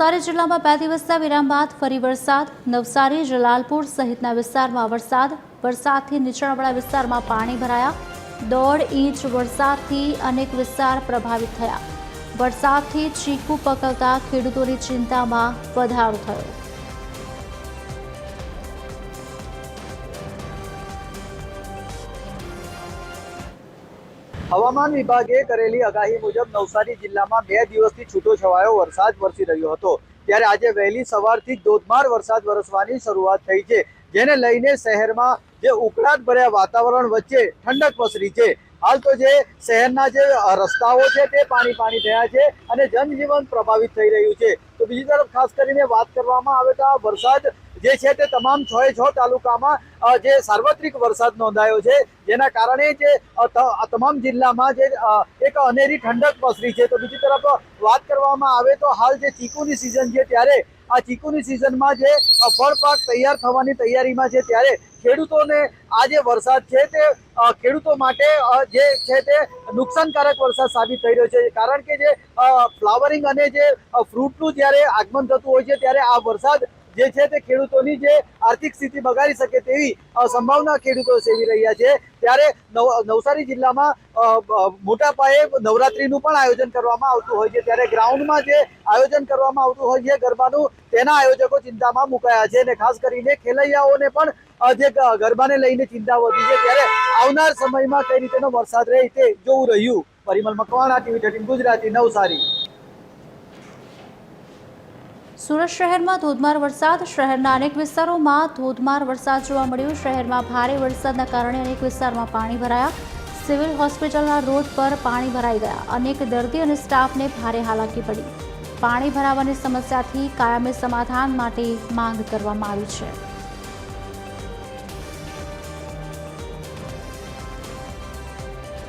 નવસારી જિલ્લામાં બે દિવસના વિરામ બાદ ફરી વરસાદ. નવસારી, જલાલપુર સહિતના વિસ્તારમાં વરસાદ. વરસાદથી નીચાણવાળા વિસ્તારમાં પાણી ભરાયા. દોઢ ઇંચ વરસાદથી અનેક વિસ્તાર પ્રભાવિત થયા. વરસાદથી ચીકુ પકવતા ખેડૂતોની ચિંતામાં વધારો થયો. હવામાન વિભાગે કરેલી આગાહી મુજબ નવસારી જિલ્લામાં બે દિવસથી છૂટો છવાયો વરસાદ વરસી રહ્યો હતો. ત્યારે આજે વહેલી સવારથી જ ધોધમાર વરસાદ વરસવાની શરૂઆત થઈ છે, જેને લઈને શહેરમાં જે ઉકળાટ ભર્યા વાતાવરણ વચ્ચે ઠંડક પસરી છે. હાલ તો જે શહેરના જે રસ્તાઓ છે તે પાણી પાણી થયા છે અને જનજીવન પ્રભાવિત થઈ રહ્યું છે. તો બીજી તરફ ખાસ કરીને વાત કરવામાં આવે તો આ વરસાદ જે છે તે તમામ છ એ છ તાલુકામાં જે સાર્વત્રિક વરસાદ નોંધાયો છે, જેના કારણે જે તમામ જિલ્લામાં જે એક અનેરી ઠંડક પસરી છે. તો બીજી તરફ વાત કરવામાં આવે તો હાલ જે ચીકુની સિઝન છે ત્યારે, આ ચીકુની સિઝનમાં જે ફળપાક ફળ પાક તૈયાર થવાની તૈયારીમાં છે ત્યારે ખેડૂતોને આ જે વરસાદ છે તે ખેડૂતો માટે જે છે તે નુકસાનકારક વરસાદ સાબિત થઈ રહ્યો છે. કારણ કે જે ફ્લાવરિંગ અને જે ફ્રૂટનું જ્યારે આગમન થતું હોય છે, ત્યારે આ વરસાદ જે છે તે ખેડૂતોની જે આર્થિક સ્થિતિ બગાડી શકે તેવી સંભાવના ખેડૂતો સેવી રહ્યા છે. ત્યારે નવ- નવસારી જિલ્લામાં મોટા પાયે નવરાત્રીનું પણ આયોજન કરવામાં આવતું હોય છે. ત્યારે ગ્રાઉન્ડમાં જે આયોજન કરવામાં આવતું હોય છે, ગરબાનું, તેના આયોજકો ચિંતામાં મુકાયા છે અને ખાસ કરીને ખેલૈયાઓને પણ જે ગરબાને લઈને ચિંતા વધી છે. ત્યારે આવનાર સમયમાં કઈ રીતેનો વરસાદ રહે તે જોવું રહ્યું. Parimal Makwana, TV thirteen Gujarati, Navsari. Surat શહેરમાં ધોધમાર વરસાદ. શહેરના અનેક વિસ્તારોમાં ધોધમાર વરસાદ જોવા મળ્યો. શહેરમાં ભારે વરસાદના કારણે અનેક વિસ્તારમાં પાણી ભરાયા. સિવિલ હોસ્પિટલના રોડ પર પાણી ભરાઈ ગયા. અનેક દર્દી અને સ્ટાફને ભારે હાલાકી પડી. પાણી ભરાવાની સમસ્યાથી કાયમી સમાધાન માટે માંગ કરવામાં આવી છે.